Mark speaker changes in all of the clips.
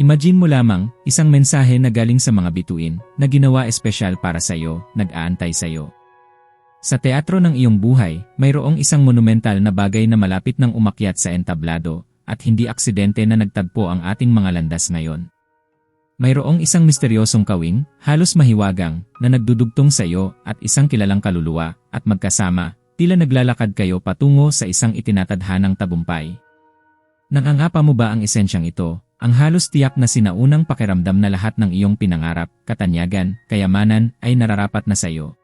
Speaker 1: Imagine mo lamang, isang mensahe na galing sa mga bituin, na ginawa espesyal para sa iyo, nag-aantay sa iyo. Sa teatro ng iyong buhay, mayroong isang monumental na bagay na malapit ng umakyat sa entablado, at hindi aksidente na nagtagpo ang ating mga landas ngayon. Mayroong isang misteryosong kawing, halos mahiwagang, na nagdudugtong sa iyo at isang kilalang kaluluwa, at magkasama, tila naglalakad kayo patungo sa isang itinatadhanang tagumpay. Nangangapa mo ba ang esensyang ito, ang halos tiyak na sinaunang pakiramdam na lahat ng iyong pinangarap, katanyagan, kayamanan ay nararapat na sa iyo.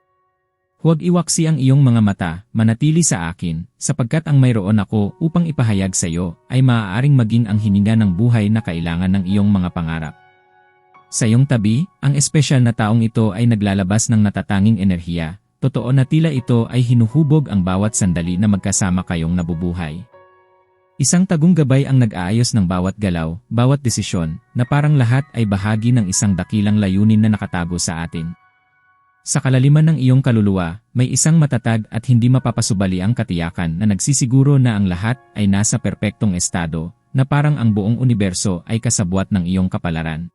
Speaker 1: Huwag iwaksi ang iyong mga mata, manatili sa akin, sapagkat ang mayroon ako upang ipahayag sa iyo ay maaaring maging ang hininga ng buhay na kailangan ng iyong mga pangarap. Sa iyong tabi, ang espesyal na taong ito ay naglalabas ng natatanging enerhiya, totoo na tila ito ay hinuhubog ang bawat sandali na magkasama kayong nabubuhay. Isang tagong gabay ang nag-aayos ng bawat galaw, bawat desisyon, na parang lahat ay bahagi ng isang dakilang layunin na nakatago sa atin. Sa kalaliman ng iyong kaluluwa, may isang matatag at hindi mapapasubali ang katiyakan na nagsisiguro na ang lahat ay nasa perpektong estado, na parang ang buong universo ay kasabwat ng iyong kapalaran.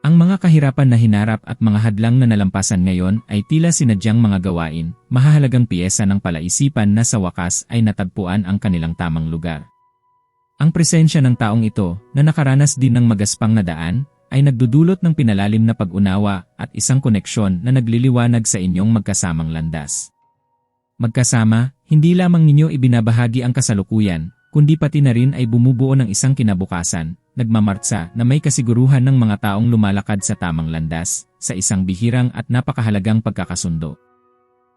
Speaker 1: Ang mga kahirapan na hinarap at mga hadlang na nalampasan ngayon ay tila sinadyang mga gawain, mahahalagang piyesa ng palaisipan na sa wakas ay natagpuan ang kanilang tamang lugar. Ang presensya ng taong ito, na nakaranas din ng magaspang na daan, ay nagdudulot ng pinalalim na pag-unawa at isang koneksyon na nagliliwanag sa inyong magkasamang landas. Magkasama, hindi lamang ninyo ibinabahagi ang kasalukuyan, kundi pati na rin ay bumubuo ng isang kinabukasan, nagmamartsa na may kasiguruhan ng mga taong lumalakad sa tamang landas, sa isang bihirang at napakahalagang pagkakasundo.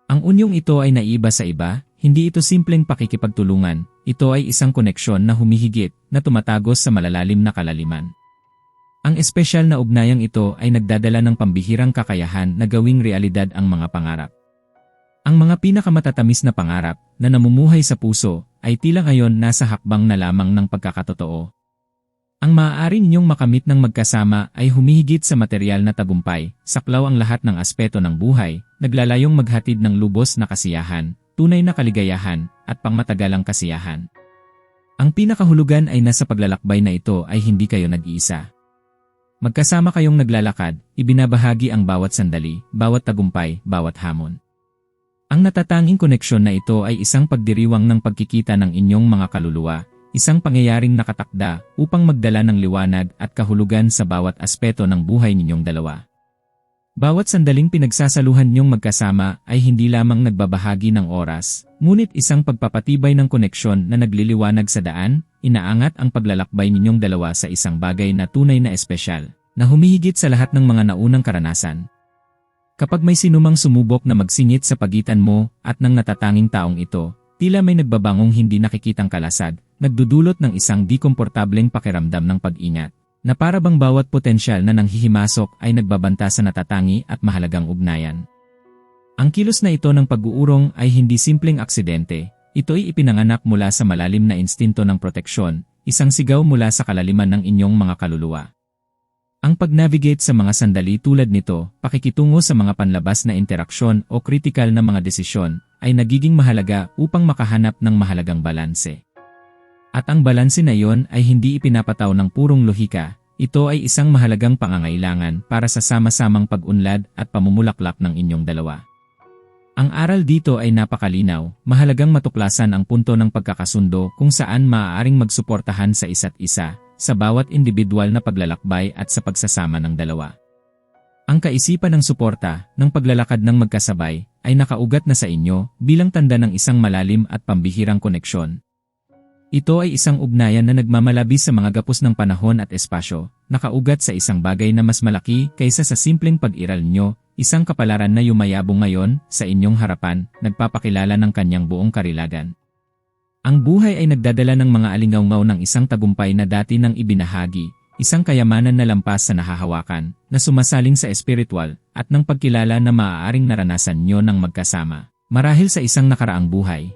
Speaker 1: Ang unyong ito ay naiba sa iba, hindi ito simpleng pakikipagtulungan, ito ay isang koneksyon na humihigit na tumatagos sa malalalim na kalaliman. Ang espesyal na ugnayang ito ay nagdadala ng pambihirang kakayahan na gawing realidad ang mga pangarap. Ang mga pinakamatatamis na pangarap na namumuhay sa puso ay tila ngayon nasa hakbang na lamang ng pagkakatotoo. Ang maaari ninyong makamit ng magkasama ay humihigit sa material na tagumpay, saklaw ang lahat ng aspeto ng buhay, naglalayong maghatid ng lubos na kasiyahan, tunay na kaligayahan, at pangmatagalang kasiyahan. Ang pinakahulugan ay nasa paglalakbay na ito ay hindi kayo nag-iisa. Magkasama kayong naglalakad, ibinabahagi ang bawat sandali, bawat tagumpay, bawat hamon. Ang natatanging koneksyon na ito ay isang pagdiriwang ng pagkikita ng inyong mga kaluluwa, isang pangyayaring nakatakda upang magdala ng liwanag at kahulugan sa bawat aspeto ng buhay ninyong dalawa. Bawat sandaling pinagsasaluhan niyong magkasama ay hindi lamang nagbabahagi ng oras, ngunit isang pagpapatibay ng koneksyon na nagliliwanag sa daan, inaangat ang paglalakbay ninyong dalawa sa isang bagay na tunay na espesyal, na humihigit sa lahat ng mga naunang karanasan. Kapag may sinumang sumubok na magsingit sa pagitan mo at ng natatanging taong ito, tila may nagbabangong hindi nakikitang kalasag, nagdudulot ng isang di komportableng pakiramdam ng pag-ingat na para bang bawat potensyal na nanghihimasok ay nagbabanta sa natatangi at mahalagang ugnayan. Ang kilos na ito ng pag-uurong ay hindi simpleng aksidente, ito'y ipinanganak mula sa malalim na instinto ng proteksyon, isang sigaw mula sa kalaliman ng inyong mga kaluluwa. Ang pag-navigate sa mga sandali tulad nito, pakikitungo sa mga panlabas na interaksyon o kritikal na mga desisyon, ay nagiging mahalaga upang makahanap ng mahalagang balanse. At ang balanse na iyon ay hindi ipinapataw ng purong lohika, ito ay isang mahalagang pangangailangan para sa sama-samang pag-unlad at pamumulaklak ng inyong dalawa. Ang aral dito ay napakalinaw, mahalagang matuklasan ang punto ng pagkakasundo kung saan maaaring magsuportahan sa isa't isa, sa bawat individual na paglalakbay at sa pagsasama ng dalawa. Ang kaisipan ng suporta, ng paglalakad ng magkasabay, ay nakaugat na sa inyo bilang tanda ng isang malalim at pambihirang koneksyon, ito ay isang ugnayan na nagmamalabi sa mga gapos ng panahon at espasyo, nakaugat sa isang bagay na mas malaki kaysa sa simpleng pag-iral nyo, isang kapalaran na yumayabong ngayon sa inyong harapan, nagpapakilala ng kanyang buong karilagan. Ang buhay ay nagdadala ng mga alingawngaw ng isang tagumpay na dati nang ibinahagi, isang kayamanan na lampas sa nahahawakan, na sumasaling sa espiritual, at ng pagkilala na maaaring naranasan nyo ng magkasama, marahil sa isang nakaraang buhay.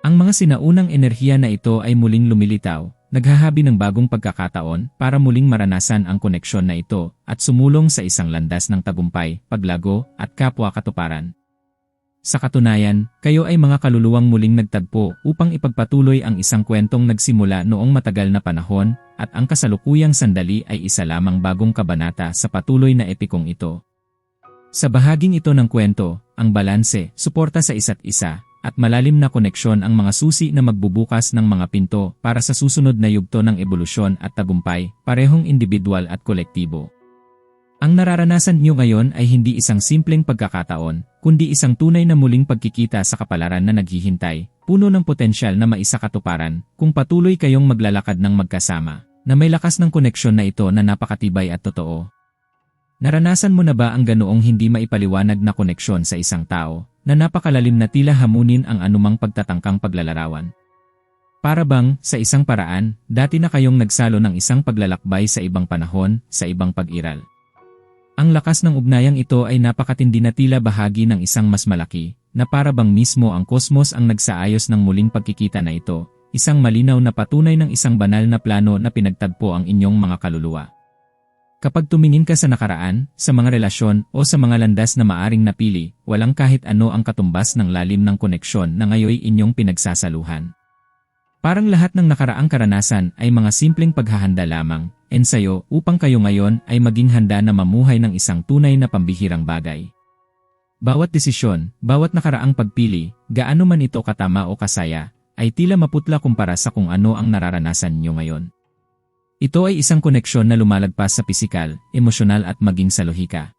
Speaker 1: Ang mga sinaunang enerhiya na ito ay muling lumilitaw, naghahabi ng bagong pagkakataon para muling maranasan ang koneksyon na ito at sumulong sa isang landas ng tagumpay, paglago, at kapwa-katuparan. Sa katunayan, kayo ay mga kaluluwang muling nagtagpo upang ipagpatuloy ang isang kwentong nagsimula noong matagal na panahon at ang kasalukuyang sandali ay isa lamang bagong kabanata sa patuloy na epikong ito. Sa bahaging ito ng kwento, ang balanse, suporta sa isa't isa, at malalim na koneksyon ang mga susi na magbubukas ng mga pinto para sa susunod na yugto ng ebolusyon at tagumpay, parehong individual at kolektibo. Ang nararanasan niyo ngayon ay hindi isang simpleng pagkakataon, kundi isang tunay na muling pagkikita sa kapalaran na naghihintay, puno ng potensyal na maisakatuparan kung patuloy kayong maglalakad ng magkasama, na may lakas ng koneksyon na ito na napakatibay at totoo. Naranasan mo na ba ang ganoong hindi maipaliwanag na koneksyon sa isang tao, na napakalalim na tila hamunin ang anumang pagtatangkang paglalarawan? Para bang, sa isang paraan, dati na kayong nagsalo ng isang paglalakbay sa ibang panahon, sa ibang pag-iral. Ang lakas ng ugnayang ito ay napakatindi na tila bahagi ng isang mas malaki, na para bang mismo ang kosmos ang nagsaayos ng muling pagkikita na ito, isang malinaw na patunay ng isang banal na plano na pinagtagpo ang inyong mga kaluluwa. Kapag tumingin ka sa nakaraan, sa mga relasyon o sa mga landas na maaring napili, walang kahit ano ang katumbas ng lalim ng koneksyon na ngayoy inyong pinagsasaluhan. Parang lahat ng nakaraang karanasan ay mga simpleng paghahanda lamang, ensayo upang kayo ngayon ay maging handa na mamuhay ng isang tunay na pambihirang bagay. Bawat desisyon, bawat nakaraang pagpili, gaano man ito katama o kasaya, ay tila maputla kumpara sa kung ano ang nararanasan nyo ngayon. Ito ay isang koneksyon na lumalagpas sa pisikal, emosyonal at maging sa lohika.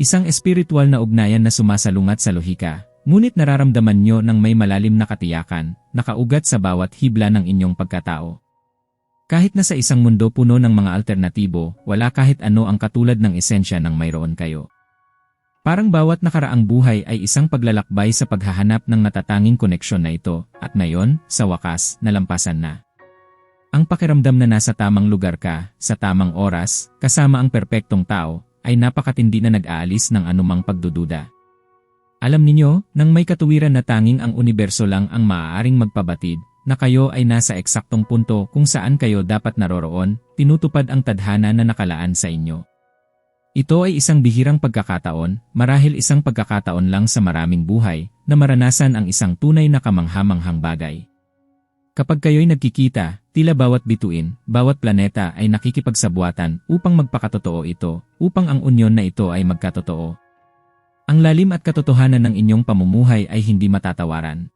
Speaker 1: Isang espiritual na ugnayan na sumasalungat sa lohika, Ngunit nararamdaman nyo ng may malalim na katiyakan, nakaugat sa bawat hibla ng inyong pagkatao. Kahit na sa isang mundo puno ng mga alternatibo, wala kahit ano ang katulad ng esensya ng mayroon kayo. Parang bawat nakaraang buhay ay isang paglalakbay sa paghahanap ng natatanging koneksyon na ito, at ngayon, sa wakas, nalampasan na. Ang pakiramdam na nasa tamang lugar ka, sa tamang oras, kasama ang perpektong tao, ay napakatindi na nag-aalis ng anumang pagdududa. Alam ninyo, nang may katuwiran na tanging ang universo lang ang maaaring magpabatid, na kayo ay nasa eksaktong punto kung saan kayo dapat naroroon, tinutupad ang tadhana na nakalaan sa inyo. Ito ay isang bihirang pagkakataon, marahil isang pagkakataon lang sa maraming buhay, na maranasan ang isang tunay na kamanghamanghang bagay. Kapag kayo'y nagkikita, tila bawat bituin, bawat planeta ay nakikipagsabuatan upang magpakatotoo ito, upang ang unyon na ito ay magkatotoo. Ang lalim at katotohanan ng inyong pamumuhay ay hindi matatawaran.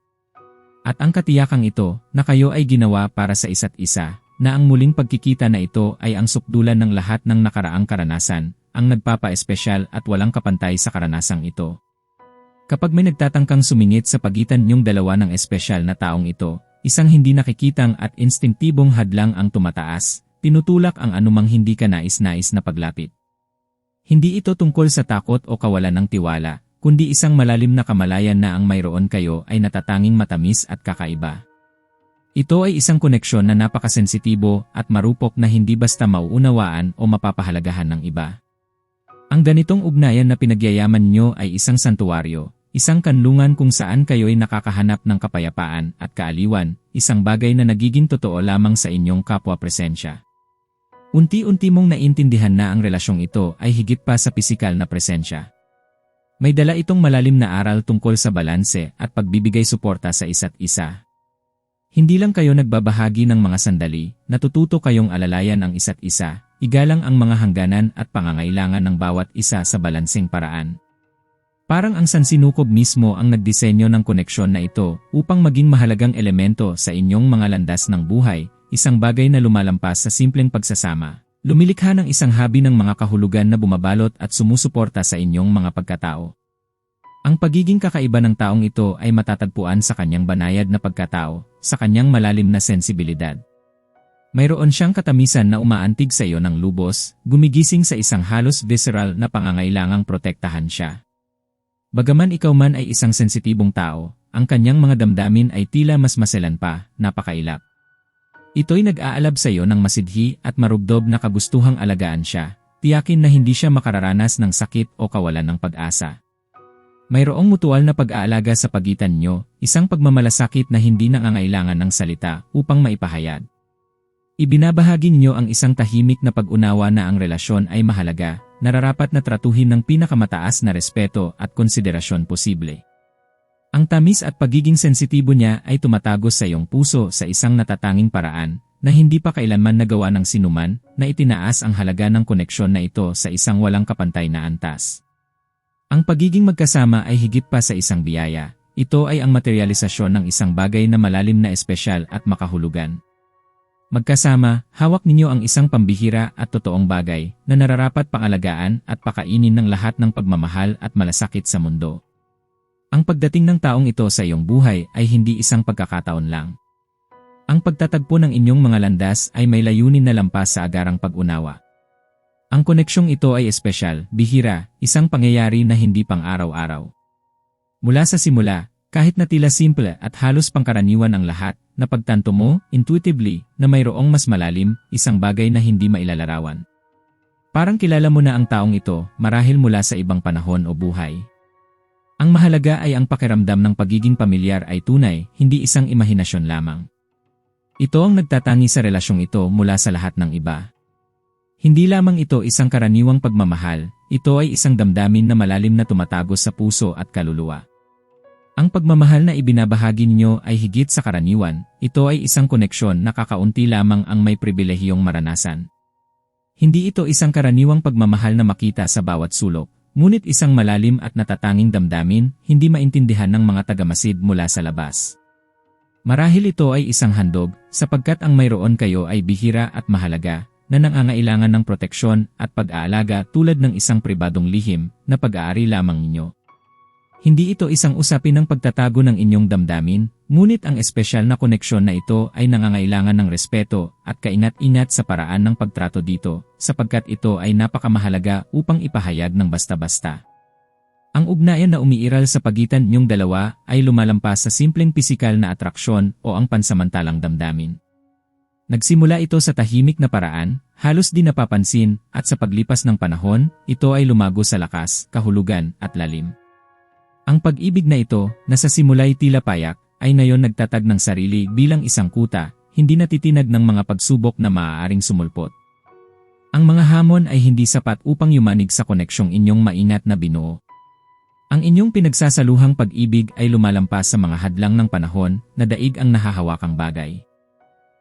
Speaker 1: At ang katiyakang ito, na kayo ay ginawa para sa isa't isa, na ang muling pagkikita na ito ay ang sukdulan ng lahat ng nakaraang karanasan, ang nagpapa-espesyal at walang kapantay sa karanasang ito. Kapag may nagtatangkang sumingit sa pagitan niyong dalawa ng espesyal na taong ito, isang hindi nakikitang at instinktibong hadlang ang tumataas, tinutulak ang anumang hindi ka nais-nais na paglapit. Hindi ito tungkol sa takot o kawalan ng tiwala, kundi isang malalim na kamalayan na ang mayroon kayo ay natatanging matamis at kakaiba. Ito ay isang koneksyon na napakasensitibo at marupok na hindi basta mauunawaan o mapapahalagahan ng iba. Ang ganitong ugnayan na pinagyayaman nyo ay isang santuwaryo, isang kanlungan kung saan kayo'y nakakahanap ng kapayapaan at kaaliwan, isang bagay na nagiging totoo lamang sa inyong kapwa-presensya. Unti-unti mong naintindihan na ang relasyong ito ay higit pa sa pisikal na presensya. May dala itong malalim na aral tungkol sa balanse at pagbibigay suporta sa isa't isa. Hindi lang kayo nagbabahagi ng mga sandali, natututo kayong alalayan ang isa't isa, igalang ang mga hangganan at pangangailangan ng bawat isa sa balanseng paraan. Parang ang sansinukob mismo ang nagdisenyo ng koneksyon na ito upang maging mahalagang elemento sa inyong mga landas ng buhay, isang bagay na lumalampas sa simpleng pagsasama. Lumilikha ng isang habi ng mga kahulugan na bumabalot at sumusuporta sa inyong mga pagkatao. Ang pagiging kakaiba ng taong ito ay matatagpuan sa kanyang banayad na pagkatao, sa kanyang malalim na sensibilidad. Mayroon siyang katamisan na umaantig sa iyo ng lubos, gumigising sa isang halos visceral na pangangailangang protektahan siya. Bagaman ikaw man ay isang sensitibong tao, ang kanyang mga damdamin ay tila mas maselan pa, napakailap. Ito'y nag-aalab sa iyo ng masidhi at marubdob na kagustuhang alagaan siya, tiyakin na hindi siya makararanas ng sakit o kawalan ng pag-asa. Mayroong mutual na pag-aalaga sa pagitan nyo, isang pagmamalasakit na hindi nangangailangan ng salita upang maipahayag. Ibinabahagi niyo ang isang tahimik na pag-unawa na ang relasyon ay mahalaga, nararapat na tratuhin ng pinakamataas na respeto at konsiderasyon posible. Ang tamis at pagiging sensitibo niya ay tumatagos sa iyong puso sa isang natatanging paraan na hindi pa kailanman nagawa ng sinuman na itinaas ang halaga ng koneksyon na ito sa isang walang kapantay na antas. Ang pagiging magkasama ay higit pa sa isang biyaya. Ito ay ang materialisasyon ng isang bagay na malalim na espesyal at makahulugan. Magkasama, hawak ninyo ang isang pambihira at totoong bagay na nararapat pangalagaan at pakainin ng lahat ng pagmamahal at malasakit sa mundo. Ang pagdating ng taong ito sa iyong buhay ay hindi isang pagkakataon lang. Ang pagtatagpo ng inyong mga landas ay may layunin na lampas sa agarang pag-unawa. Ang koneksyong ito ay espesyal, bihira, isang pangyayari na hindi pang araw-araw. Mula sa simula, kahit na tila simple at halos pangkaraniwan ang lahat, napagtanto mo, intuitively, na mayroong mas malalim, isang bagay na hindi mailalarawan. Parang kilala mo na ang taong ito, marahil mula sa ibang panahon o buhay. Ang mahalaga ay ang pakiramdam ng pagiging pamilyar ay tunay, hindi isang imahinasyon lamang. Ito ang nagtatangi sa relasyong ito mula sa lahat ng iba. Hindi lamang ito isang karaniwang pagmamahal, ito ay isang damdamin na malalim na tumatagos sa puso at kaluluwa. Ang pagmamahal na ibinabahagi ninyo ay higit sa karaniwan, ito ay isang koneksyon na kakaunti lamang ang may pribilehiyong maranasan. Hindi ito isang karaniwang pagmamahal na makita sa bawat sulok, ngunit isang malalim at natatanging damdamin, hindi maintindihan ng mga tagamasid mula sa labas. Marahil ito ay isang handog, sapagkat ang mayroon kayo ay bihira at mahalaga, na nangangailangan ng proteksyon at pag-aalaga tulad ng isang pribadong lihim na pag-aari lamang ninyo. Hindi ito isang usapin ng pagtatago ng inyong damdamin, ngunit ang espesyal na koneksyon na ito ay nangangailangan ng respeto at kainat-inat sa paraan ng pagtrato dito, sapagkat ito ay napakamahalaga upang ipahayag ng basta-basta. Ang ugnayan na umiiral sa pagitan ninyong dalawa ay lumalampas sa simpleng pisikal na atraksyon o ang pansamantalang damdamin. Nagsimula ito sa tahimik na paraan, halos di napapansin, at sa paglipas ng panahon, ito ay lumago sa lakas, kahulugan, at lalim. Ang pag-ibig na ito, na sa simula'y tila payak, ay ngayon nagtatag ng sarili bilang isang kuta, hindi natitinag ng mga pagsubok na maaaring sumulpot. Ang mga hamon ay hindi sapat upang yumanig sa koneksyong inyong mainat na binuo. Ang inyong pinagsasaluhang pag-ibig ay lumalampas sa mga hadlang ng panahon na daig ang nahahawakang bagay.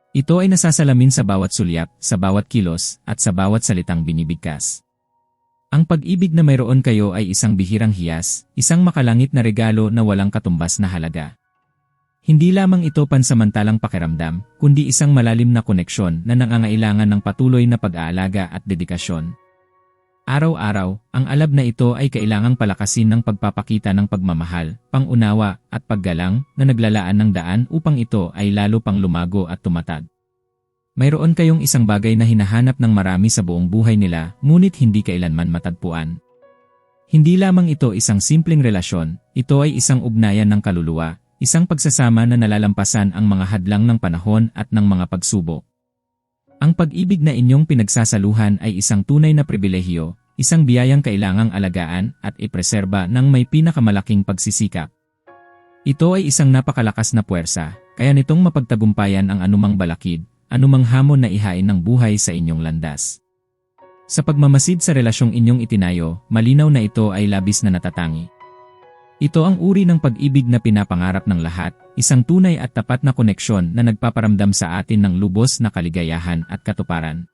Speaker 1: Ito ay nasasalamin sa bawat sulyap, sa bawat kilos, at sa bawat salitang binibigkas. Ang pag-ibig na mayroon kayo ay isang bihirang hiyas, isang makalangit na regalo na walang katumbas na halaga. Hindi lamang ito pansamantalang pakiramdam, kundi isang malalim na koneksyon na nangangailangan ng patuloy na pag-aalaga at dedikasyon. Araw-araw, ang alab na ito ay kailangang palakasin ng pagpapakita ng pagmamahal, pangunawa, at paggalang na naglalaan ng daan upang ito ay lalo pang lumago at tumatag. Mayroon kayong isang bagay na hinahanap ng marami sa buong buhay nila, ngunit hindi kailanman matagpuan. Hindi lamang ito isang simpleng relasyon, ito ay isang ugnayan ng kaluluwa, isang pagsasama na nalalampasan ang mga hadlang ng panahon at ng mga pagsubok. Ang pag-ibig na inyong pinagsasaluhan ay isang tunay na pribilehiyo, isang biyayang kailangang alagaan at ipreserba ng may pinakamalaking pagsisikap. Ito ay isang napakalakas na puwersa, kaya nitong mapagtagumpayan ang anumang balakid, anumang hamon na ihain ng buhay sa inyong landas. Sa pagmamasid sa relasyong inyong itinayo, malinaw na ito ay labis na natatangi. Ito ang uri ng pag-ibig na pinapangarap ng lahat, isang tunay at tapat na koneksyon na nagpaparamdam sa atin ng lubos na kaligayahan at katuparan.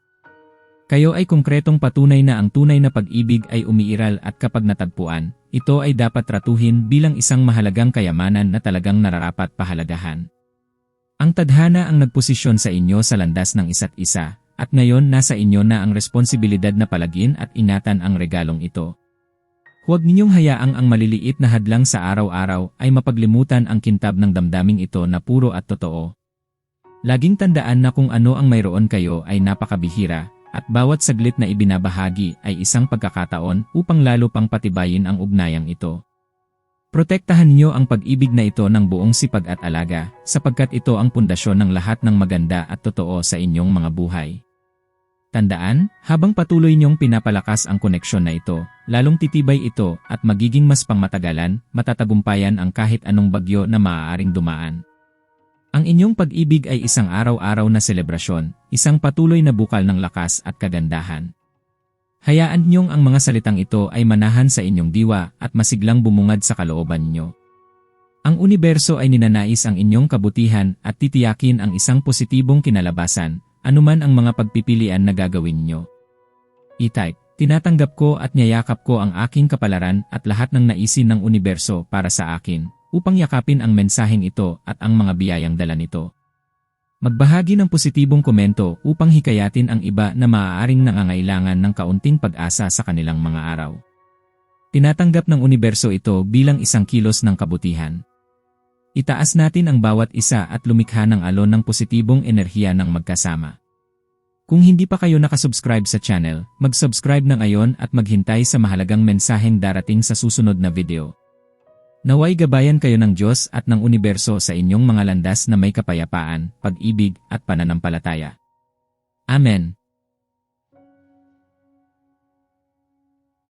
Speaker 1: Kayo ay konkretong patunay na ang tunay na pag-ibig ay umiiral at kapag natagpuan, ito ay dapat tratuhin bilang isang mahalagang kayamanan na talagang nararapat pahalagahan. Ang tadhana ang nagposisyon sa inyo sa landas ng isa't isa, at ngayon nasa inyo na ang responsibilidad na palagin at ingatan ang regalong ito. Huwag ninyong hayaang ang maliliit na hadlang sa araw-araw ay mapaglimutan ang kintab ng damdaming ito na puro at totoo. Laging tandaan na kung ano ang mayroon kayo ay napakabihira, at bawat saglit na ibinabahagi ay isang pagkakataon upang lalo pang patibayin ang ugnayang ito. Protektahan niyo ang pag-ibig na ito ng buong sipag at alaga, sapagkat ito ang pundasyon ng lahat ng maganda at totoo sa inyong mga buhay. Tandaan, habang patuloy niyong pinapalakas ang koneksyon na ito, lalong titibay ito at magiging mas pangmatagalan, matatagumpayan ang kahit anong bagyo na maaaring dumaan. Ang inyong pag-ibig ay isang araw-araw na selebrasyon, isang patuloy na bukal ng lakas at kagandahan. Hayaan niyong ang mga salitang ito ay manahan sa inyong diwa at masiglang bumungad sa kalooban niyo. Ang universo ay ninanais ang inyong kabutihan at titiyakin ang isang positibong kinalabasan, anuman ang mga pagpipilian na gagawin nyo. E-type, tinatanggap ko at niyayakap ko ang aking kapalaran at lahat ng naisin ng universo para sa akin, upang yakapin ang mensaheng ito at ang mga biyayang dala nito. Magbahagi ng positibong komento upang hikayatin ang iba na maaaring nangangailangan ng kaunting pag-asa sa kanilang mga araw. Tinatanggap ng universo ito bilang isang kilos ng kabutihan. Itaas natin ang bawat isa at lumikha ng alon ng positibong enerhiya ng magkasama. Kung hindi pa kayo nakasubscribe sa channel, mag-subscribe na ngayon at maghintay sa mahalagang mensaheng darating sa susunod na video. Naway gabayan kayo ng Diyos at ng universo sa inyong mga landas na may kapayapaan, pag-ibig at pananampalataya. Amen.